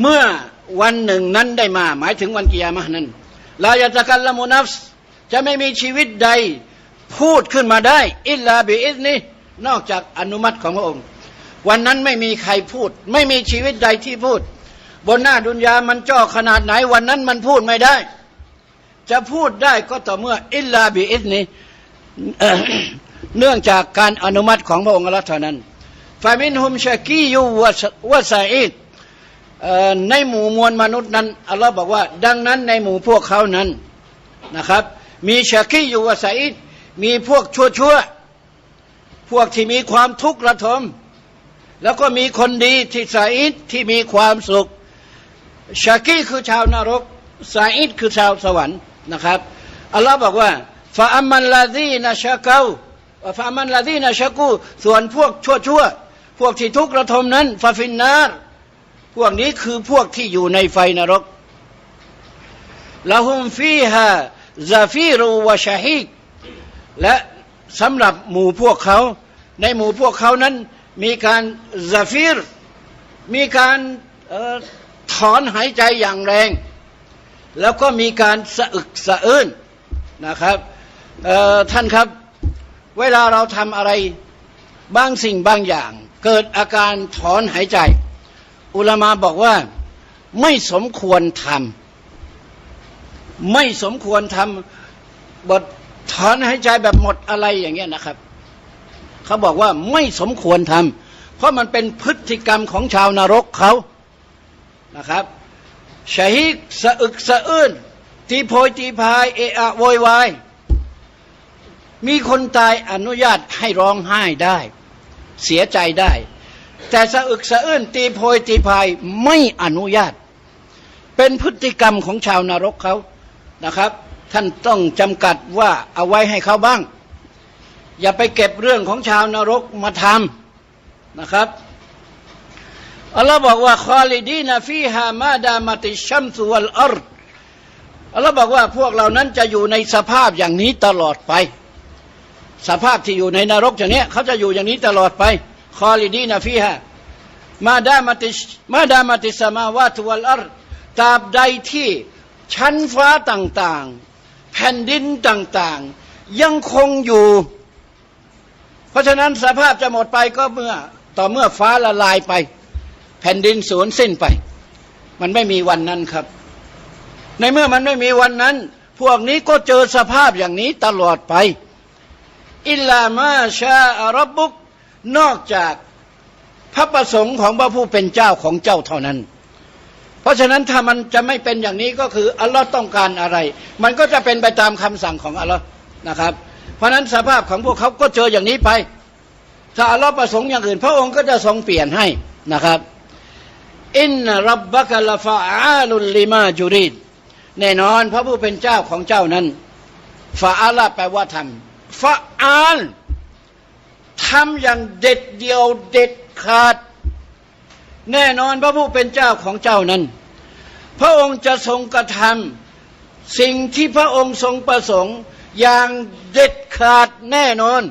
เมื่อวันหนึ่งนั้นได้มา หมายถึงวันกิยามะห์นั้นลายตะกัลละมุนัฟส์จะไม่มีชีวิตใดพูดขึ้นมาได้ อิลลาบิอิซนี่นอกจากอนุมัติของพระองค์ วันนั้นไม่มีใครพูด ไม่มีชีวิตใดที่พูด บนหน้าดุนยามันจ่อขนาดไหนวันนั้นมันพูดไม่ได้ จะพูดได้ก็ต่อเมื่ออิลลาบิอิซนี่เอ่อเนื่องจากการอนุมัติของพระองค์ลลอฮ์เท่านั้นฟามินฮุมชากียูวะสวะซาอิด ในหมู่มวลมนุษย์นั้นอัลลอฮ์บอกว่า ดังนั้นในหมู่พวกเขานั้นนะครับ มีชาคีอยู่วะไซดมีพวกชั่วชั่วพวกที่มีความทุกข์ระทม แล้วก็มีคนดีที่ไซดที่มีความสุขชาคีคือชาวนรกไซดคือชาวสวรรค์นะครับอัลลอฮ์บอกว่าฟาอัมมันลาดีนะชะเกาฟาอัมมันลาดีนะชะกูส่วนพวกชั่วชั่วพวกที่ทุกข์ระทมนั้นฟาฟินนาร พวกนี้คือพวกที่อยู่ในไฟนรกละหุมฟีฮาซาฟีรูวะชาฮิกและสำหรับหมู่พวกเขา ในหมู่พวกเขานั้น มีการซาฟีร มีการออถอนหายใจอย่างแรง แล้วก็มีการสะอึกสะอื้นนะครับท่านครับ เวลาเราทำอะไรบางสิ่งบางอย่าง เกิดอาการถอนหายใจ อุลามาบอกว่าไม่สมควรทำไม่สมควรทำบทถอนหายใจแบบหมดอะไรอย่างเงี้ยนะครับ เขาบอกว่าไม่สมควรทำเพราะมันเป็นพฤติกรรมของชาวนรกเขานะครับชะฮิกสะอึกสะอื้นทีโพยทีพายเอะอะโวยวายมีคนตายอนุญาตให้ร้องไห้ได้ เสียใจได้ แต่สะอึกสะอื้นตีโพยตีพายไม่อนุญาต เป็นพฤติกรรมของชาวนรกเขานะครับ ท่านต้องจำกัดว่าเอาไว้ให้เขาบ้าง อย่าไปเก็บเรื่องของชาวนรกมาทำนะครับอัลลอฮ์บอกว่าคอลิดีนาฟีฮามาดามาติชัมสุวัลอัรอัลลอฮ์บอกว่าพวกเรานั้นจะอยู่ในสภาพอย่างนี้ตลอดไป สภาพที่อยู่ในนรกอย่างนี้เขาจะอยู่อย่างนี้ตลอดไป คอลิดีนฟีฮามาดามาติมาดามาติสมาวาตุวัลอัรตราบใดที่ชั้นฟ้าต่างๆ แผ่นดินต่างๆ ยังคงอยู่ เพราะฉะนั้นสภาพจะหมดไปก็เมื่อต่อเมื่อฟ้าละลายไป แผ่นดินสูญสิ้นไป มันไม่มีวันนั้นครับ ในเมื่อมันไม่มีวันนั้น พวกนี้ก็เจอสภาพอย่างนี้ตลอดไปอิลลามาชาอารับบุก นอกจากพระประสงค์ของพระผู้เป็นเจ้าของเจ้าเท่านั้น เพราะฉะนั้นถ้ามันจะไม่เป็นอย่างนี้ก็คืออัลลอฮ์ต้องการอะไร มันก็จะเป็นไปตามคำสั่งของอัลลอฮ์นะครับ เพราะฉะนั้นสภาพของพวกเขาก็เจออย่างนี้ไป ถ้าอัลลอฮ์ประสงค์อย่างอื่น พระองค์ก็จะทรงเปลี่ยนให้นะครับอินรับบะกะลฟาอาลุลลิมาจุริดแน่นอนพระผู้เป็นเจ้าของเจ้านั้นฟาอาลาแปลว่าทำฟาอาน ทำอย่างเด็ดเดียวเด็ดขาด แน่นอนพระผู้เป็นเจ้าของเจ้านั้น พระองค์จะทรงกระทำสิ่งที่พระองค์ทรงประสงค์อย่างเด็ดขาดแน่นอน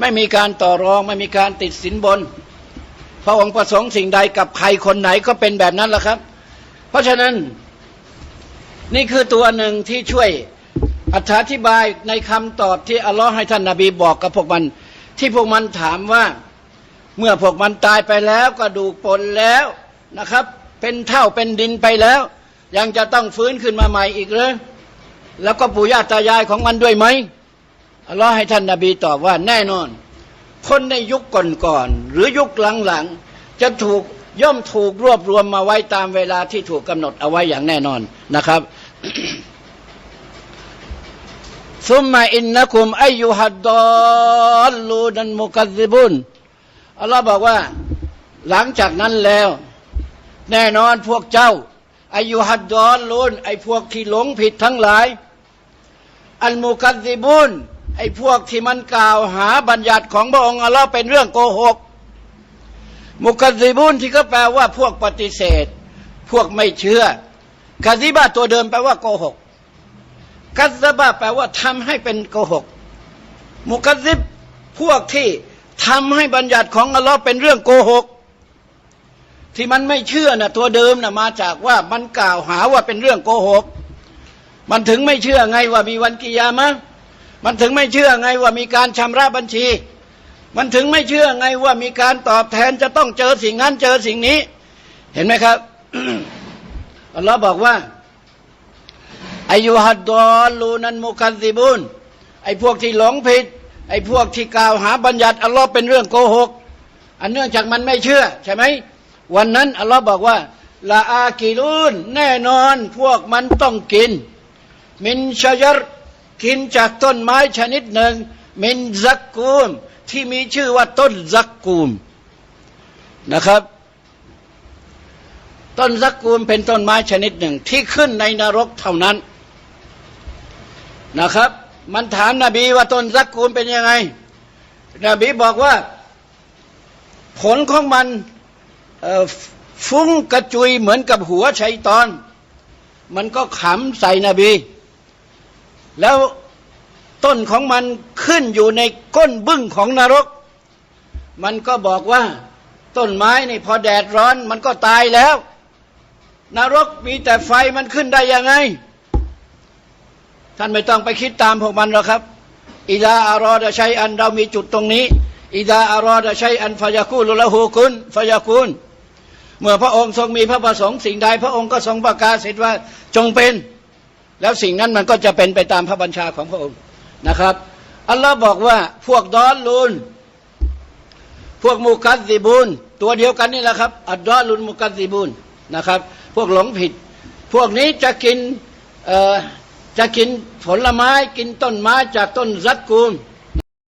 ไม่มีการต่อรองไม่มีการติดสินบน พระองค์ประสงค์สิ่งใดกับใครคนไหนก็เป็นแบบนั้นแหละครับ เพราะฉะนั้นนี่คือตัวหนึ่งที่ช่วย อธิบายในคำตอบที่อัลลอฮ์ให้ท่านนาบีบอกกับพวกมัน ที่พวกมันถามว่า เมื่อพวกมันตายไปแล้วก็ดูกปนแล้วนะครับ เป็นเท่าเป็นดินไปแล้ว ยังจะต้องฟื้นขึ้นมาใหม่อีกเลยแล้วก็ปู่ย่าตายายของมันด้วยไหมอัลลอฮ์ให้ท่านนาบีตอบว่าแน่นอน คนในยุคก่อนๆหรือยุคหลังๆ จะถูกย่อมถูกรวบรวมมาไว้ตามเวลาที่ถูกกำหนดเอาไว้อย่างแน่นอนนะครับ ซุมมาอินนักุมอายุฮัดดอลลูดันมุกัซิบุนอัลลอฮ์บอกว่า หลังจากนั้นแล้ว แน่นอนพวกเจ้าอายุฮัดดอลลูนไอพวกที่หลงผิดทั้งหลาย อัลมุกัซิบุนไอ้พวกที่มันกล่าวหาบัญญัติของพระองค์อัลลอฮ์เป็นเรื่องโกหก มุกัซิบุนที่ก็แปลว่าพวกปฏิเสธ พวกไม่เชื่อกาซิบะตัวเดิมแปลว่าโกหก กัซบะแปลว่าทำให้เป็นโกหก มุกัซิบพวกที่ทำให้บัญญัติของอัลลอฮ์เป็นเรื่องโกหก ที่มันไม่เชื่อนะตัวเดิมนะมาจากว่ามันกล่าวหาว่าเป็นเรื่องโกหก มันถึงไม่เชื่อไงว่ามีวันกิยามะมันถึงไม่เชื่อไงว่ามีการชำระบัญชี มันถึงไม่เชื่อไงว่ามีการตอบแทนจะต้องเจอสิ่งนั้นเจอสิ่งนี้ เห็นไหมครับอัลลอฮ์บอกว่า อายุฮัดดอลลูนันมุคัซซิบุนไอ้พวกที่หลงผิด ไอ้พวกที่กล่าวหาบัญญัติอัลลอฮ์เป็นเรื่องโกหก อันเนื่องจากมันไม่เชื่อ ใช่ไหม วันนั้นอัลลอฮ์บอกว่าละอากิลูนแน่นอนพวกมันต้องกิน มินชยรกินจากต้นไม้ชนิดหนึ่ง มินซักกูม ที่มีชื่อว่าต้นซักกูมนะครับ ต้นซักกูมเป็นต้นไม้ชนิดหนึ่งที่ขึ้นในนรกเท่านั้น นะครับ มันถามนบีว่าต้นซักกูมเป็นยังไง นบีบอกว่า ผลของมันฟุ้งกระจุยเหมือนกับหัวชัยตอน มันก็ขำใส่นบี แล้วต้นของมันขึ้นอยู่ในก้นบึ้งของนรก มันก็บอกว่า ต้นไม้นี่พอแดดร้อนมันก็ตายแล้ว นรกมีแต่ไฟมันขึ้นได้ยังไง ท่านไม่ต้องไปคิดตามพวกมันหรอกครับอิดาอารอดะชัยอันเรามีจุดตรงนี้อิดาอารอดะชัยอันฟายาคูลุละหูคุนฟายาคูนเมื่อพระองค์ทรงมีพระประสงค์สิ่งใด พระองค์ก็ทรงประกาศเสร็จว่าจงเป็น แล้วสิ่งนั้นมันก็จะเป็นไปตามพระบัญชาของพระองค์นะครับอัลลอฮ์บอกว่าพวกดอนลูนพวกมุกัซซิบูนตัวเดียวกันนี่แหละครับ อัดดอลุนมุกัซซิบูนนะครับ พวกหลงผิด พวกนี้จะกินเอ่อ จะกินผลไม้กินต้นไม้จากต้นรัดกูม